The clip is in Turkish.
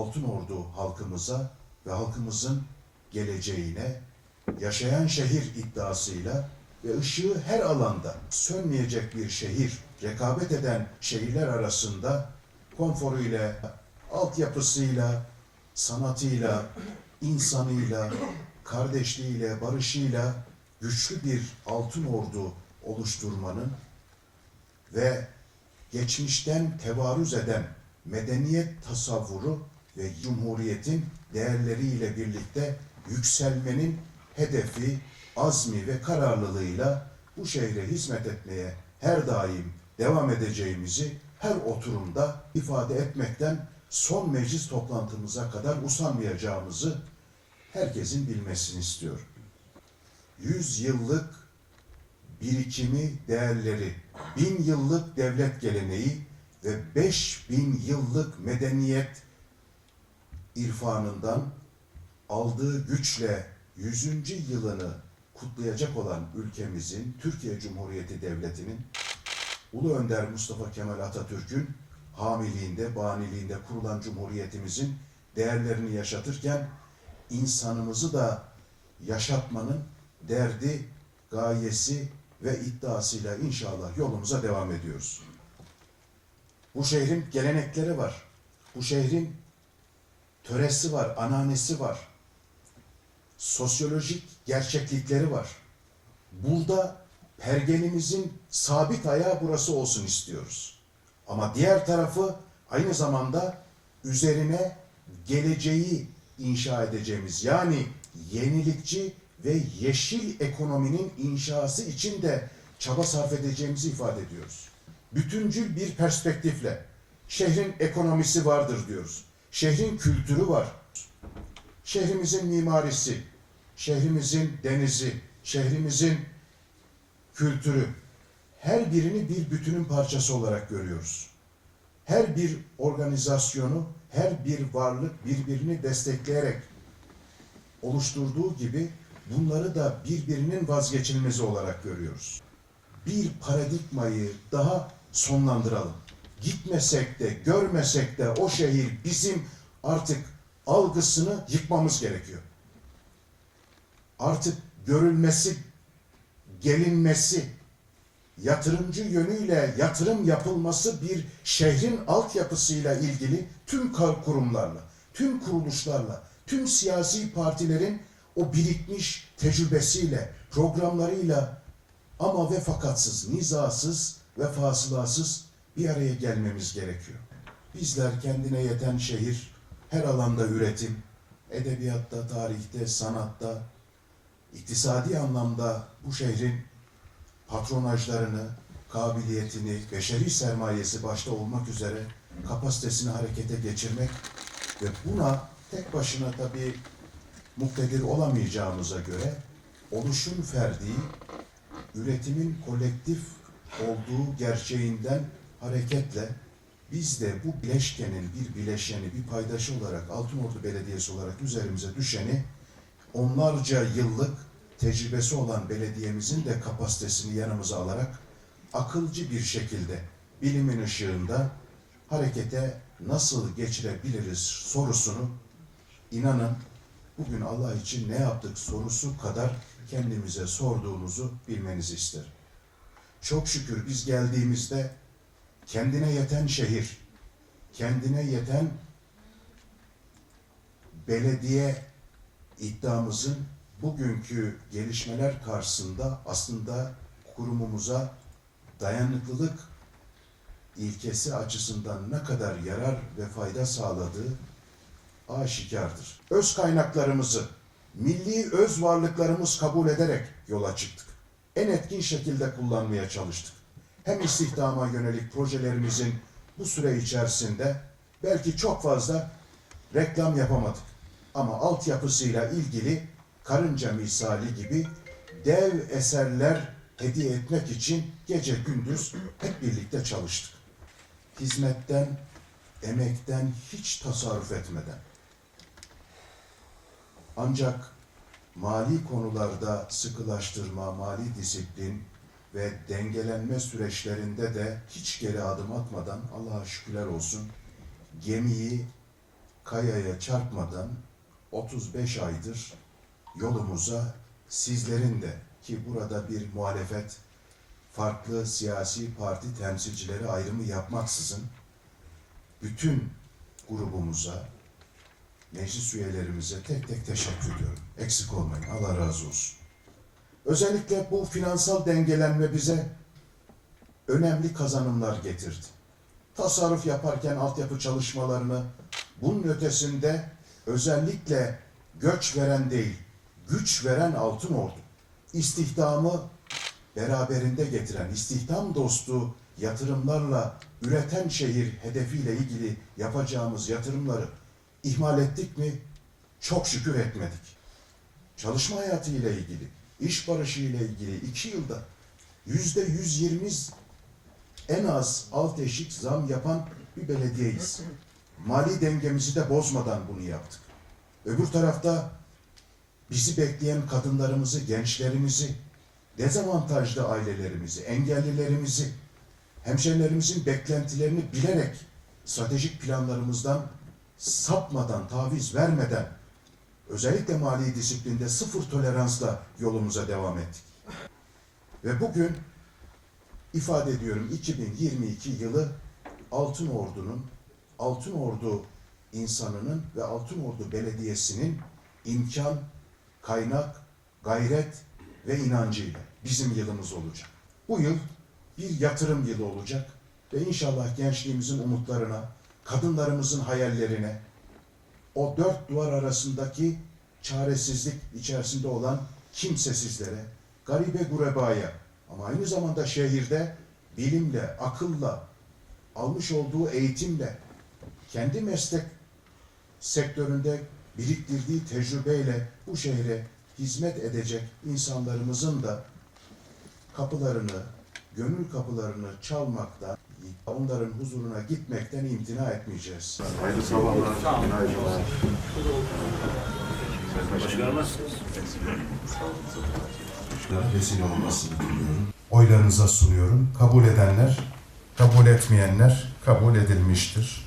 Altınordu halkımıza ve halkımızın geleceğine yaşayan şehir iddiasıyla ve ışığı her alanda sönmeyecek bir şehir, rekabet eden şehirler arasında konforuyla, altyapısıyla, sanatıyla, insanıyla, kardeşliğiyle, barışıyla güçlü bir altın ordu oluşturmanın ve geçmişten tevarüz eden medeniyet tasavvuru ve cumhuriyetin değerleriyle birlikte yükselmenin hedefi, azmi ve kararlılığıyla bu şehre hizmet etmeye her daim devam edeceğimizi her oturumda ifade etmekten son meclis toplantımıza kadar usanmayacağımızı herkesin bilmesini istiyorum. Yüz yıllık birikimi, değerleri, bin yıllık devlet geleneği ve beş bin yıllık medeniyet irfanından aldığı güçle yüzüncü yılını kutlayacak olan ülkemizin, Türkiye Cumhuriyeti Devleti'nin Ulu Önder Mustafa Kemal Atatürk'ün hamiliğinde, baniliğinde kurulan cumhuriyetimizin değerlerini yaşatırken insanımızı da yaşatmanın derdi, gayesi ve iddiasıyla inşallah yolumuza devam ediyoruz. Bu şehrin gelenekleri var. Bu şehrin töresi var, ananesi var. Sosyolojik gerçeklikleri var. Burada pergenimizin sabit ayağı burası olsun istiyoruz. Ama diğer tarafı aynı zamanda üzerine geleceği inşa edeceğimiz yani yenilikçi ve yeşil ekonominin inşası için de çaba sarf edeceğimizi ifade ediyoruz. Bütüncül bir perspektifle şehrin ekonomisi vardır diyoruz. Şehrin kültürü var. Şehrimizin mimarisi, şehrimizin denizi, şehrimizin kültürü her birini bir bütünün parçası olarak görüyoruz. Her bir organizasyonu, her bir varlık birbirini destekleyerek oluşturduğu gibi bunları da birbirinin vazgeçilmezi olarak görüyoruz. Bir paradigmayı daha sonlandıralım. Gitmesek de, görmesek de o şehir bizim artık algısını yıkmamız gerekiyor. Artık görülmesi, gelinmesi, yatırımcı yönüyle yatırım yapılması bir şehrin altyapısıyla ilgili tüm kurumlarla, tüm kuruluşlarla, tüm siyasi partilerin o birikmiş tecrübesiyle, programlarıyla ama ve fakatsız, nizasız ve fasılasız bir araya gelmemiz gerekiyor. Bizler kendine yeten şehir, her alanda üretim, edebiyatta, tarihte, sanatta, iktisadi anlamda bu şehrin patronajlarını, kabiliyetini, beşeri sermayesi başta olmak üzere kapasitesini harekete geçirmek ve buna tek başına tabii muktedir olamayacağımıza göre oluşum ferdi, üretimin kolektif olduğu gerçeğinden hareketle biz de bu bileşkenin bir bileşeni, bir paydaşı olarak Altınordu Belediyesi olarak üzerimize düşeni onlarca yıllık tecrübesi olan belediyemizin de kapasitesini yanımıza alarak akılcı bir şekilde bilimin ışığında harekete nasıl geçirebiliriz sorusunu inanın bugün Allah için ne yaptık sorusu kadar kendimize sorduğunuzu bilmenizi isterim. Çok şükür biz geldiğimizde kendine yeten şehir, kendine yeten belediye iddiamızın bugünkü gelişmeler karşısında aslında kurumumuza dayanıklılık ilkesi açısından ne kadar yarar ve fayda sağladığı aşikardır. Öz kaynaklarımızı, milli öz varlıklarımız kabul ederek yola çıktık. En etkin şekilde kullanmaya çalıştık. Hem istihdama yönelik projelerimizin bu süre içerisinde belki çok fazla reklam yapamadık. Ama altyapısıyla ilgili karınca misali gibi dev eserler hediye etmek için gece gündüz hep birlikte çalıştık. Hizmetten, emekten hiç tasarruf etmeden. Ancak mali konularda sıkılaştırma, mali disiplin ve dengelenme süreçlerinde de hiç geri adım atmadan Allah'a şükürler olsun gemiyi kayaya çarpmadan 35 aydır yolumuza sizlerin de ki burada bir muhalefet farklı siyasi parti temsilcileri ayrımı yapmaksızın bütün grubumuza, meclis üyelerimize tek tek teşekkür ediyorum. Eksik olmayın. Allah razı olsun. Özellikle bu finansal dengelenme bize önemli kazanımlar getirdi. Tasarruf yaparken altyapı çalışmalarını bunun ötesinde özellikle göç veren değil, güç veren altın ordu, istihdamı beraberinde getiren, istihdam dostu yatırımlarla üreten şehir hedefiyle ilgili yapacağımız yatırımları ihmal ettik mi? Çok şükür etmedik. Çalışma hayatı ile ilgili, iş barışı ile ilgili iki yılda yüzde yüz yirmi en az alt eşik zam yapan bir belediyeyiz. Mali dengemizi de bozmadan bunu yaptık. Öbür tarafta bizi bekleyen kadınlarımızı, gençlerimizi, dezavantajlı ailelerimizi, engellilerimizi, hemşerilerimizin beklentilerini bilerek stratejik planlarımızdan sapmadan, taviz vermeden özellikle mali disiplinde sıfır toleransla yolumuza devam ettik. Ve bugün ifade ediyorum 2022 yılı Altın Ordu'nun, Altın Ordu insanının ve Altın Ordu Belediyesi'nin imkan, kaynak, gayret ve inancıyla bizim yılımız olacak. Bu yıl bir yatırım yılı olacak ve inşallah gençliğimizin umutlarına, kadınlarımızın hayallerine, o dört duvar arasındaki çaresizlik içerisinde olan kimsesizlere, garibe gurebaya ama aynı zamanda şehirde bilimle, akılla, almış olduğu eğitimle, kendi meslek sektöründe biriktirdiği tecrübeyle bu şehre hizmet edecek insanlarımızın da kapılarını, gönül kapılarını çalmaktan, onların huzuruna gitmekten imtina etmeyeceğiz. Hayırlı sabahlar. Günaydınlar. Başkanım nasılsınız? vesile olmasını diliyorum. Oylarınıza sunuyorum. Kabul edenler, kabul etmeyenler kabul edilmiştir.